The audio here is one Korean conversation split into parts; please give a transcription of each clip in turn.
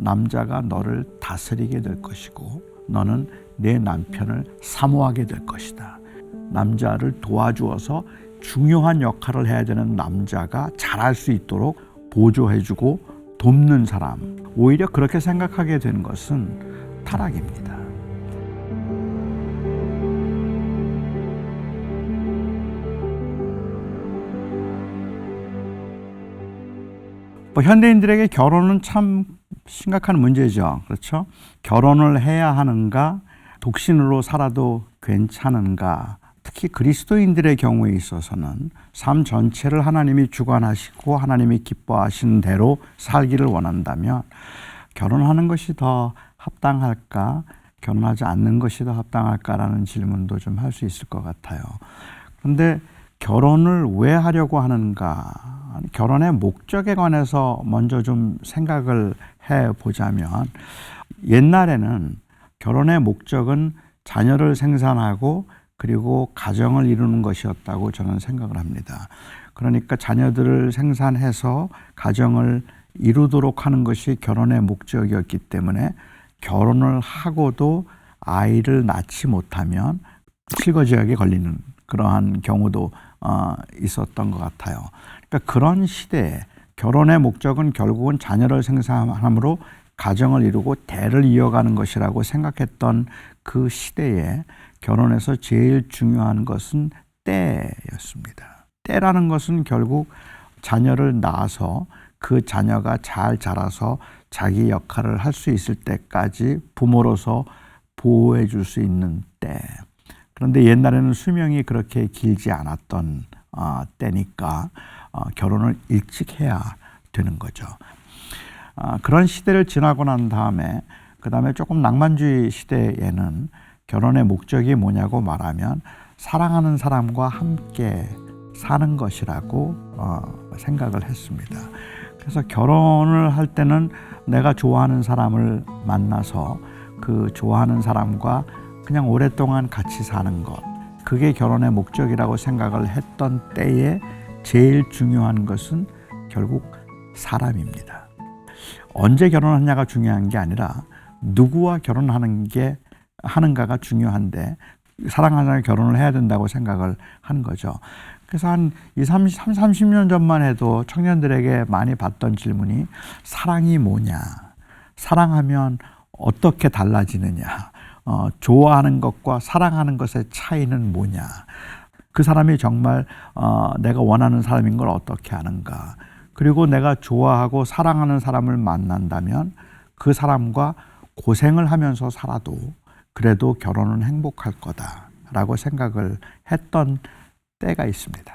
남자가 너를 다스리게 될 것이고 너는 내 남편을 사모하게 될 것이다. 남자를 도와주어서 중요한 역할을 해야 되는 남자가 잘할 수 있도록 보조해주고 돕는 사람. 오히려 그렇게 생각하게 된 것은 타락입니다. 뭐 현대인들에게 결혼은 참 심각한 문제죠. 그렇죠? 결혼을 해야 하는가? 독신으로 살아도 괜찮은가? 특히 그리스도인들의 경우에 있어서는 삶 전체를 하나님이 주관하시고 하나님이 기뻐하시는 대로 살기를 원한다면 결혼하는 것이 더 합당할까? 결혼하지 않는 것이 더 합당할까라는 질문도 좀 할 수 있을 것 같아요. 그런데 결혼을 왜 하려고 하는가? 결혼의 목적에 관해서 먼저 좀 생각을 해 보자면 옛날에는 결혼의 목적은 자녀를 생산하고 그리고 가정을 이루는 것이었다고 저는 생각을 합니다. 그러니까 자녀들을 생산해서 가정을 이루도록 하는 것이 결혼의 목적이었기 때문에 결혼을 하고도 아이를 낳지 못하면 실거지약에 걸리는 그러한 경우도 어, 있었던 것 같아요. 그러니까 그런 시대에 결혼의 목적은 결국은 자녀를 생산함으로 가정을 이루고 대를 이어가는 것이라고 생각했던 그 시대에 결혼에서 제일 중요한 것은 때였습니다. 때라는 것은 결국 자녀를 낳아서 그 자녀가 잘 자라서 자기 역할을 할 수 있을 때까지 부모로서 보호해 줄 수 있는 때. 그런데 옛날에는 수명이 그렇게 길지 않았던 어, 때니까 어, 결혼을 일찍 해야 되는 거죠. 어, 그런 시대를 지나고 난 다음에 그 다음에 조금 낭만주의 시대에는 결혼의 목적이 뭐냐고 말하면 사랑하는 사람과 함께 사는 것이라고 어, 생각을 했습니다. 그래서 결혼을 할 때는 내가 좋아하는 사람을 만나서 그 좋아하는 사람과 그냥 오랫동안 같이 사는 것. 그게 결혼의 목적이라고 생각을 했던 때에 제일 중요한 것은 결국 사람입니다. 언제 결혼하냐가 중요한 게 아니라 누구와 결혼하는 게 하는가가 중요한데 사랑하는 결혼을 해야 된다고 생각을 한 거죠. 그래서 한 2, 30, 30년 전만 해도 청년들에게 많이 받던 질문이 사랑이 뭐냐? 사랑하면 어떻게 달라지느냐? 어, 좋아하는 것과 사랑하는 것의 차이는 뭐냐? 그 사람이 정말 어, 내가 원하는 사람인 걸 어떻게 아는가? 그리고 내가 좋아하고 사랑하는 사람을 만난다면 그 사람과 고생을 하면서 살아도 그래도 결혼은 행복할 거다라고 생각을 했던 때가 있습니다.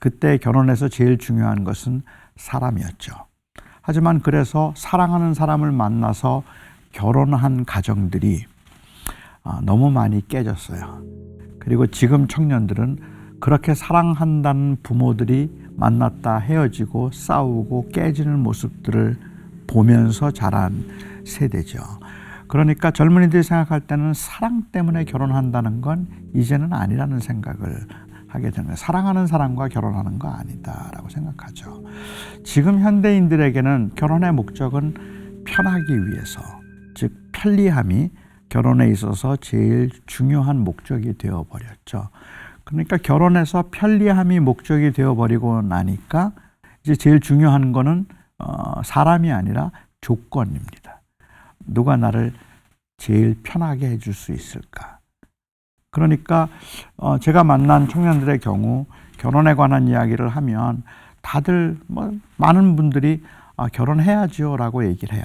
그때 결혼에서 제일 중요한 것은 사람이었죠. 하지만 그래서 사랑하는 사람을 만나서 결혼한 가정들이 아, 너무 많이 깨졌어요. 그리고 지금 청년들은 그렇게 사랑한다는 부모들이 만났다 헤어지고 싸우고 깨지는 모습들을 보면서 자란 세대죠. 그러니까 젊은이들이 생각할 때는 사랑 때문에 결혼한다는 건 이제는 아니라는 생각을 하게 되는 사랑하는 사람과 결혼하는 거 아니다라고 생각하죠. 지금 현대인들에게는 결혼의 목적은 편하기 위해서, 즉 편리함이 결혼에 있어서 제일 중요한 목적이 되어 버렸죠. 그러니까 결혼해서 편리함이 목적이 되어 버리고 나니까 이제 제일 중요한 거는 어, 사람이 아니라 조건입니다. 누가 나를 제일 편하게 해줄 수 있을까? 그러니까 어, 제가 만난 청년들의 경우 결혼에 관한 이야기를 하면 다들 뭐 많은 분들이 아, 결혼해야지요라고 얘기를 해요.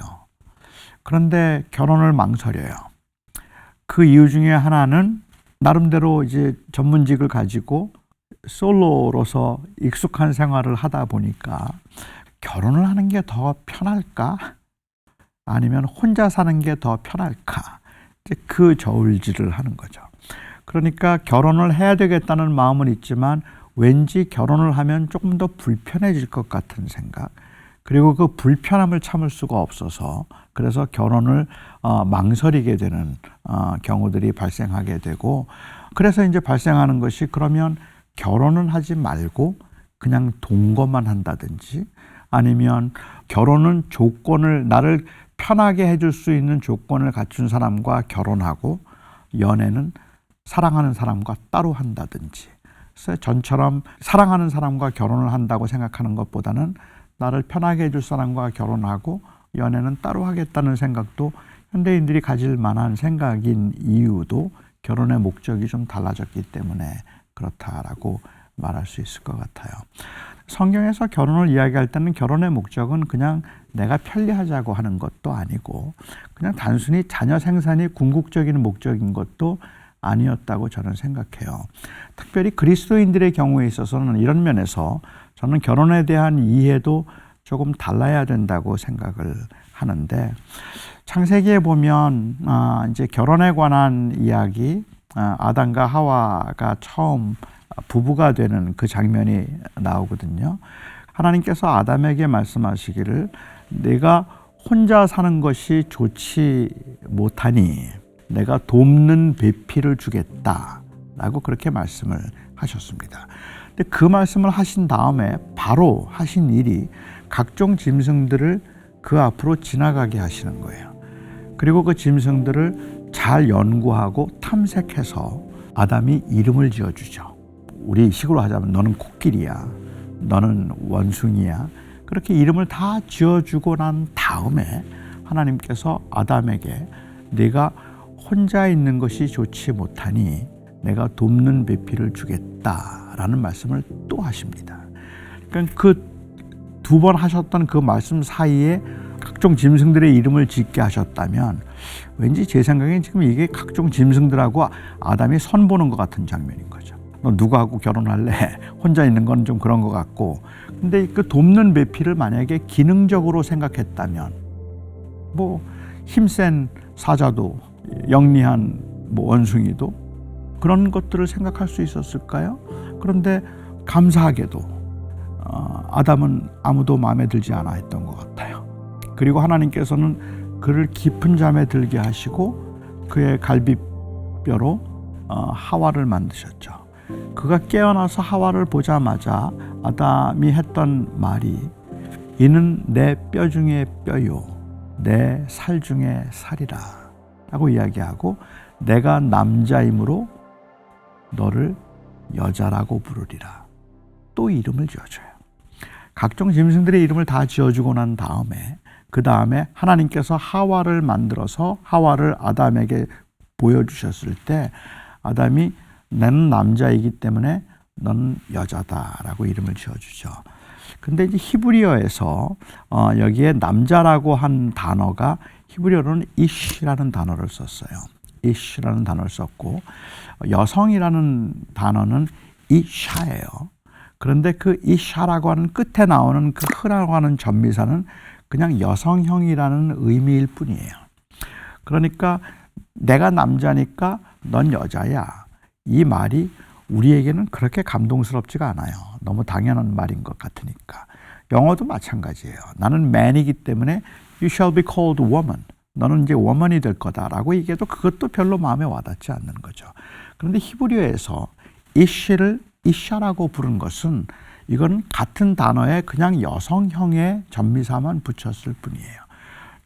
그런데 결혼을 망설여요. 그 이유 중에 하나는 나름대로 이제 전문직을 가지고 솔로로서 익숙한 생활을 하다 보니까 결혼을 하는 게 더 편할까? 아니면 혼자 사는 게 더 편할까? 이제 그 저울질을 하는 거죠. 그러니까 결혼을 해야 되겠다는 마음은 있지만 왠지 결혼을 하면 조금 더 불편해질 것 같은 생각. 그리고 그 불편함을 참을 수가 없어서 그래서 결혼을 어, 망설이게 되는 어, 경우들이 발생하게 되고 그래서 이제 발생하는 것이 그러면 결혼은 하지 말고 그냥 동거만 한다든지 아니면 결혼은 조건을 나를 편하게 해줄 수 있는 조건을 갖춘 사람과 결혼하고 연애는 사랑하는 사람과 따로 한다든지. 전처럼 사랑하는 사람과 결혼을 한다고 생각하는 것보다는 나를 편하게 해줄 사람과 결혼하고 연애는 따로 하겠다는 생각도 현대인들이 가질 만한 생각인 이유도 결혼의 목적이 좀 달라졌기 때문에 그렇다라고 말할 수 있을 것 같아요. 성경에서 결혼을 이야기할 때는 결혼의 목적은 그냥 내가 편리하자고 하는 것도 아니고 그냥 단순히 자녀 생산이 궁극적인 목적인 것도 아니었다고 저는 생각해요. 특별히 그리스도인들의 경우에 있어서는 이런 면에서 저는 결혼에 대한 이해도 조금 달라야 된다고 생각을 하는데 창세기에 보면 아, 이제 결혼에 관한 이야기 아, 아담과 하와가 처음 부부가 되는 그 장면이 나오거든요. 하나님께서 아담에게 말씀하시기를 내가 혼자 사는 것이 좋지 못하니 내가 돕는 배필을 주겠다라고 그렇게 말씀을 하셨습니다. 근데 그 말씀을 하신 다음에 바로 하신 일이 각종 짐승들을 그 앞으로 지나가게 하시는 거예요. 그리고 그 짐승들을 잘 연구하고 탐색해서 아담이 이름을 지어주죠. 우리 식으로 하자면 너는 코끼리야, 너는 원숭이야. 그렇게 이름을 다 지어주고 난 다음에 하나님께서 아담에게 네가 혼자 있는 것이 좋지 못하니 내가 돕는 배필을 주겠다라는 말씀을 또 하십니다. 그러니까 그 두 번 하셨던 그 말씀 사이에 각종 짐승들의 이름을 짓게 하셨다면 왠지 제 생각엔 지금 이게 각종 짐승들하고 아담이 선 보는 것 같은 장면인 거죠. 너 누구하고 결혼할래? 혼자 있는 건 좀 그런 것 같고. 근데 그 돕는 배필을 만약에 기능적으로 생각했다면 뭐 힘센 사자도 영리한 뭐 원숭이도 그런 것들을 생각할 수 있었을까요? 그런데 감사하게도 어, 아담은 아무도 마음에 들지 않아 했던 것 같아요. 그리고 하나님께서는 그를 깊은 잠에 들게 하시고 그의 갈비뼈로 어, 하와를 만드셨죠. 그가 깨어나서 하와를 보자마자 아담이 했던 말이 이는 내 뼈 중에 뼈요 내 살 중에 살이라 라고 이야기하고 내가 남자이므로 너를 여자라고 부르리라 또 이름을 지어줘요. 각종 짐승들의 이름을 다 지어주고 난 다음에 그 다음에 하나님께서 하와를 만들어서 하와를 아담에게 보여주셨을 때 아담이 나는 남자이기 때문에 너는 여자다라고 이름을 지어주죠. 근데 이제 히브리어에서 어, 여기에 남자라고 한 단어가 히브리어로는 이쉬라는 단어를 썼어요. 이쉬라는 단어를 썼고 여성이라는 단어는 이샤예요. 그런데 그 이샤라고 하는 끝에 나오는 그 흐라고 하는 전미사는 그냥 여성형이라는 의미일 뿐이에요. 그러니까 내가 남자니까 넌 여자야. 이 말이 우리에게는 그렇게 감동스럽지가 않아요. 너무 당연한 말인 것 같으니까. 영어도 마찬가지예요. 나는 man이기 때문에 you shall be called woman. 너는 이제 woman이 될 거다라고 얘기해도 그것도 별로 마음에 와닿지 않는 거죠. 그런데 히브리어에서 이시를 이샤라고 부른 것은 이건 같은 단어에 그냥 여성형의 전미사만 붙였을 뿐이에요.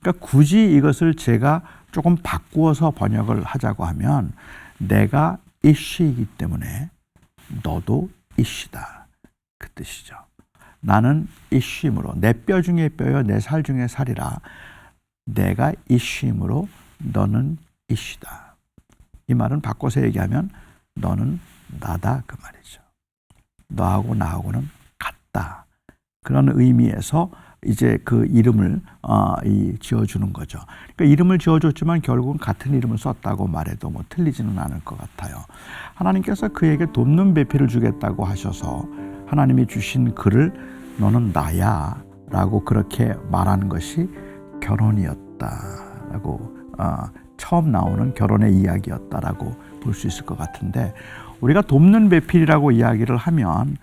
그러니까 굳이 이것을 제가 조금 바꾸어서 번역을 하자고 하면 내가 이시이기 때문에 너도 이시다. 그 뜻이죠. 나는 이쉬므로 내 뼈 중에 뼈요 내 살 중에 살이라 내가 이쉬므로 너는 이시다. 이 말은 바꿔서 얘기하면 너는 나다 그 말이죠. 너하고 나하고는 같다. 그런 의미에서 이제 그 이름을 어, 이 지어주는 거죠. 그러니까 이름을 지어줬지만 결국은 같은 이름을 썼다고 말해도 뭐 틀리지는 않을 것 같아요. 하나님께서 그에게 돕는 배필을 주겠다고 하셔서 하나님이 주신 글을 너는 나야 라고 그렇게 말한 것이 결혼이었다라고 어, 처음 나오는 결혼의 이야기였다라고 볼 수 있을 것 같은데 우리가 돕는 배필이라고 이야기를 하면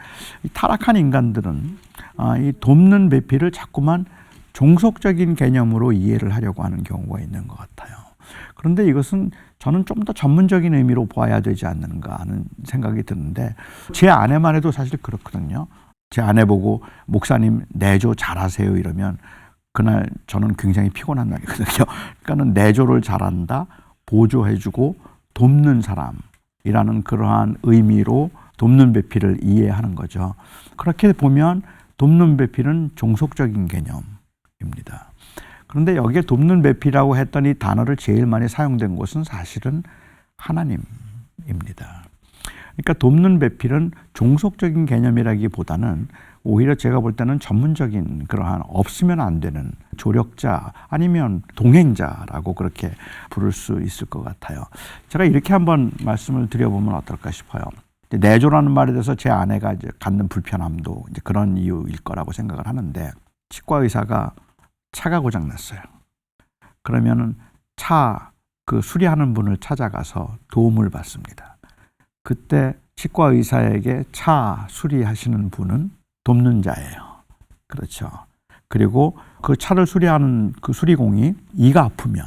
이 타락한 인간들은 아, 이 돕는 배필을 자꾸만 종속적인 개념으로 이해를 하려고 하는 경우가 있는 것 같아요. 그런데 이것은 저는 좀 더 전문적인 의미로 보아야 되지 않는가 하는 생각이 드는데 제 아내만 해도 사실 그렇거든요. 제 아내 보고 목사님 내조 잘하세요 이러면 그날 저는 굉장히 피곤한 날이거든요. 그러니까는 내조를 잘한다, 보조해주고 돕는 사람 이라는 그러한 의미로 돕는 배필을 이해하는 거죠. 그렇게 보면 돕는 배필은 종속적인 개념입니다. 그런데 여기에 돕는 배필이라고 했더니 단어를 제일 많이 사용된 곳은 사실은 하나님입니다. 그러니까 돕는 배필은 종속적인 개념이라기보다는 오히려 제가 볼 때는 전문적인 그러한 없으면 안 되는 조력자 아니면 동행자라고 그렇게 부를 수 있을 것 같아요. 제가 이렇게 한번 말씀을 드려보면 어떨까 싶어요. 내조라는 말에 대해서 제 아내가 이제 갖는 불편함도 이제 그런 이유일 거라고 생각을 하는데 치과 의사가 차가 고장 났어요. 그러면은 차 그 수리하는 분을 찾아가서 도움을 받습니다. 그때 치과 의사에게 차 수리하시는 분은 돕는 자예요. 그렇죠. 그리고 그 차를 수리하는 그 수리공이 이가 아프면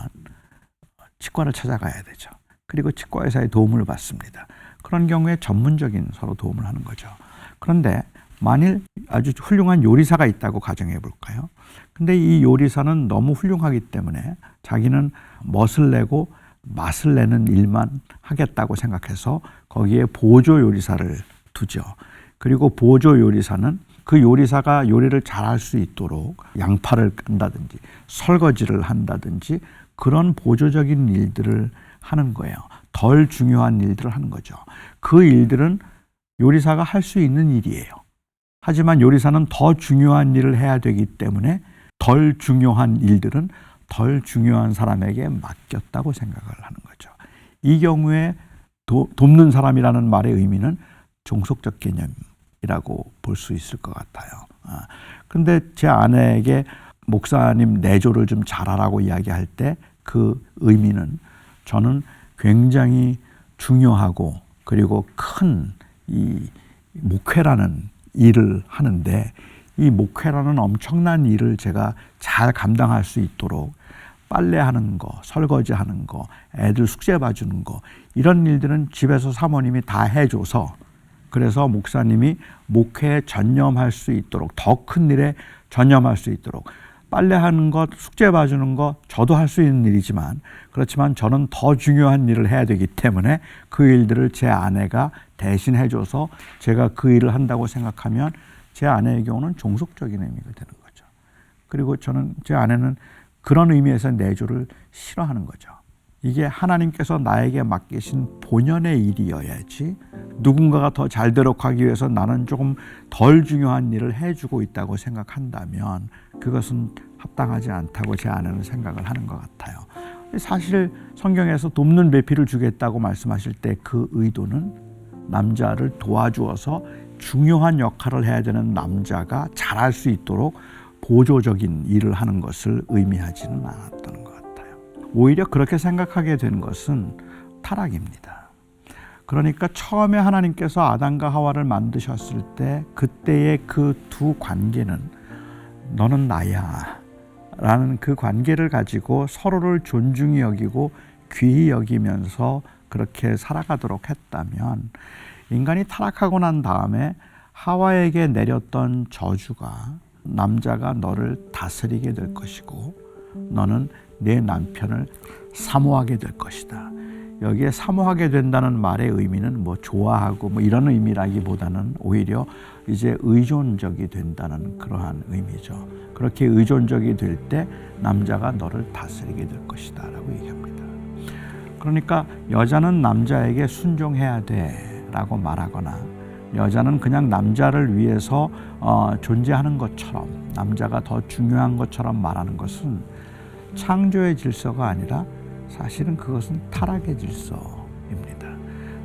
치과를 찾아가야 되죠. 그리고 치과 의사의 도움을 받습니다. 그런 경우에 전문적인 서로 도움을 하는 거죠. 그런데 만일 아주 훌륭한 요리사가 있다고 가정해 볼까요? 근데 이 요리사는 너무 훌륭하기 때문에 자기는 멋을 내고 맛을 내는 일만 하겠다고 생각해서 거기에 보조 요리사를 두죠. 그리고 보조 요리사는 그 요리사가 요리를 잘할 수 있도록 양파를 끈다든지 설거지를 한다든지 그런 보조적인 일들을 하는 거예요. 덜 중요한 일들을 하는 거죠. 그 일들은 요리사가 할 수 있는 일이에요. 하지만 요리사는 더 중요한 일을 해야 되기 때문에 덜 중요한 일들은 덜 중요한 사람에게 맡겼다고 생각을 하는 거죠. 이 경우에 도, 돕는 사람이라는 말의 의미는 종속적 개념 이라고 볼 수 있을 것 같아요. 아, 근데 제 아내에게 목사님 내조를 좀 잘하라고 이야기할 때 그 의미는 저는 굉장히 중요하고 그리고 큰 이 목회라는 일을 하는데 이 목회라는 엄청난 일을 제가 잘 감당할 수 있도록 빨래하는 거, 설거지하는 거, 애들 숙제 봐주는 거 이런 일들은 집에서 사모님이 다 해줘서 그래서 목사님이 목회에 전념할 수 있도록 더 큰 일에 전념할 수 있도록 빨래하는 것, 숙제 봐주는 거 저도 할 수 있는 일이지만 그렇지만 저는 더 중요한 일을 해야 되기 때문에 그 일들을 제 아내가 대신 해줘서 제가 그 일을 한다고 생각하면 제 아내의 경우는 종속적인 의미가 되는 거죠. 그리고 저는 제 아내는 그런 의미에서 내조를 싫어하는 거죠. 이게 하나님께서 나에게 맡기신 본연의 일이어야지 누군가가 더 잘 되도록 하기 위해서 나는 조금 덜 중요한 일을 해주고 있다고 생각한다면 그것은 합당하지 않다고 제 아내는 생각을 하는 것 같아요. 사실 성경에서 돕는 배필을 주겠다고 말씀하실 때 그 의도는 남자를 도와주어서 중요한 역할을 해야 되는 남자가 잘할 수 있도록 보조적인 일을 하는 것을 의미하지는 않았던 것 같아요. 오히려 그렇게 생각하게 된 것은 타락입니다. 그러니까 처음에 하나님께서 아담과 하와를 만드셨을 때 그때의 그 두 관계는 너는 나야 라는 그 관계를 가지고 서로를 존중히 여기고 귀히 여기면서 그렇게 살아가도록 했다면 인간이 타락하고 난 다음에 하와에게 내렸던 저주가 남자가 너를 다스리게 될 것이고 너는 내 남편을 사모하게 될 것이다. 여기에 사모하게 된다는 말의 의미는 뭐 좋아하고 뭐 이런 의미라기보다는 오히려 이제 의존적이 된다는 그러한 의미죠. 그렇게 의존적이 될 때 남자가 너를 다스리게 될 것이다라고 얘기합니다. 그러니까 여자는 남자에게 순종해야 돼라고 말하거나 여자는 그냥 남자를 위해서 어, 존재하는 것처럼 남자가 더 중요한 것처럼 말하는 것은 창조의 질서가 아니라 사실은 그것은 타락의 질서입니다.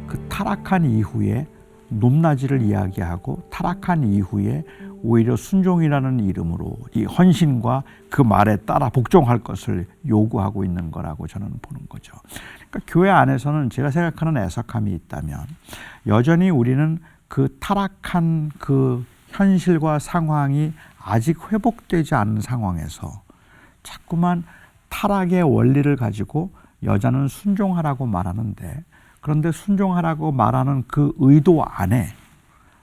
그 타락한 이후에 높낮이를 이야기하고 타락한 이후에 오히려 순종이라는 이름으로 이 헌신과 그 말에 따라 복종할 것을 요구하고 있는 거라고 저는 보는 거죠. 그러니까 교회 안에서는 제가 생각하는 애석함이 있다면 여전히 우리는 그 타락한 그 현실과 상황이 아직 회복되지 않은 상황에서 자꾸만 타락의 원리를 가지고 여자는 순종하라고 말하는데 그런데 순종하라고 말하는 그 의도 안에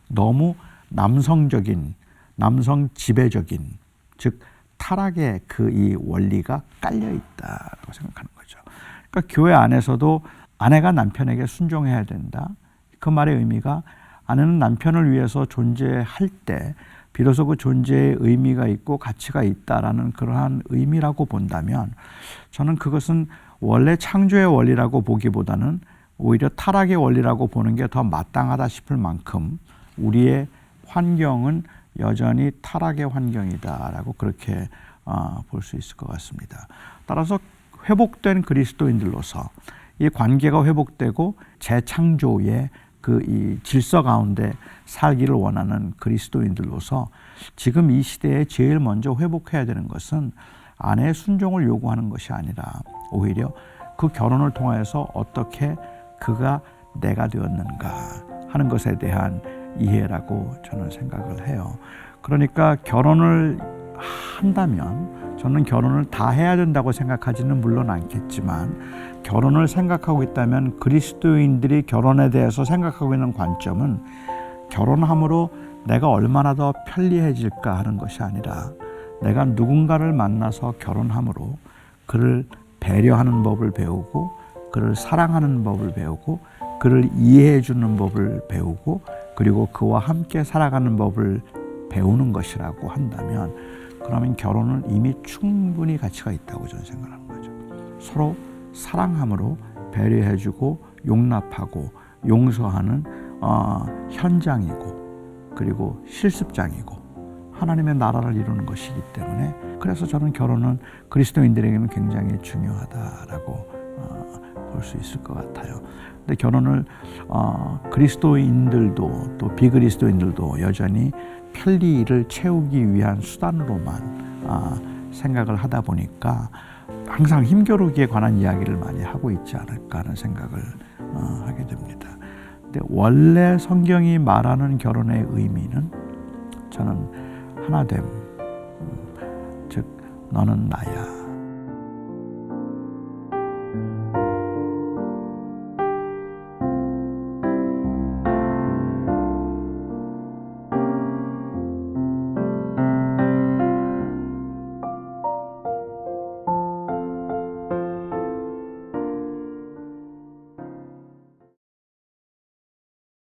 너무 남성적인 남성 지배적인 즉 타락의 그 이 원리가 깔려 있다라고 생각하는 거죠. 그러니까 교회 안에서도 아내가 남편에게 순종해야 된다. 그 말의 의미가 아내는 남편을 위해서 존재할 때 비로소 그 존재의 의미가 있고 가치가 있다라는 그러한 의미라고 본다면 저는 그것은 원래 창조의 원리라고 보기보다는 오히려 타락의 원리라고 보는 게 더 마땅하다 싶을 만큼 우리의 환경은 여전히 타락의 환경이다라고 그렇게 어, 볼수 있을 것 같습니다. 따라서 회복된 그리스도인들로서 이 관계가 회복되고 재창조의 그 이 질서 가운데 살기를 원하는 그리스도인들로서 지금 이 시대에 제일 먼저 회복해야 되는 것은 아내의 순종을 요구하는 것이 아니라 오히려 그 결혼을 통하여서 어떻게 그가 내가 되었는가 하는 것에 대한 이해라고 저는 생각을 해요. 그러니까 결혼을 한다면 저는 결혼을 다 해야 된다고 생각하지는 물론 않겠지만 결혼을 생각하고 있다면 그리스도인들이 결혼에 대해서 생각하고 있는 관점은 결혼함으로 내가 얼마나 더 편리해질까 하는 것이 아니라 내가 누군가를 만나서 결혼함으로 그를 배려하는 법을 배우고 그를 사랑하는 법을 배우고 그를 이해해 주는 법을 배우고 그리고 그와 함께 살아가는 법을 배우는 것이라고 한다면 그러면 결혼은 이미 충분히 가치가 있다고 저는 생각하는 거죠. 서로 사랑함으로 배려해 주고 용납하고 용서하는 어, 현장이고 그리고 실습장이고 하나님의 나라를 이루는 것이기 때문에 그래서 저는 결혼은 그리스도인들에게는 굉장히 중요하다라고 어, 볼 수 있을 것 같아요. 근데 결혼을 어, 그리스도인들도 또 비그리스도인들도 여전히 편리를 채우기 위한 수단으로만 아, 생각을 하다 보니까 항상 힘겨루기에 관한 이야기를 많이 하고 있지 않을까 하는 생각을 어, 하게 됩니다. 근데 원래 성경이 말하는 결혼의 의미는 저는 하나됨, 음, 즉 너는 나야,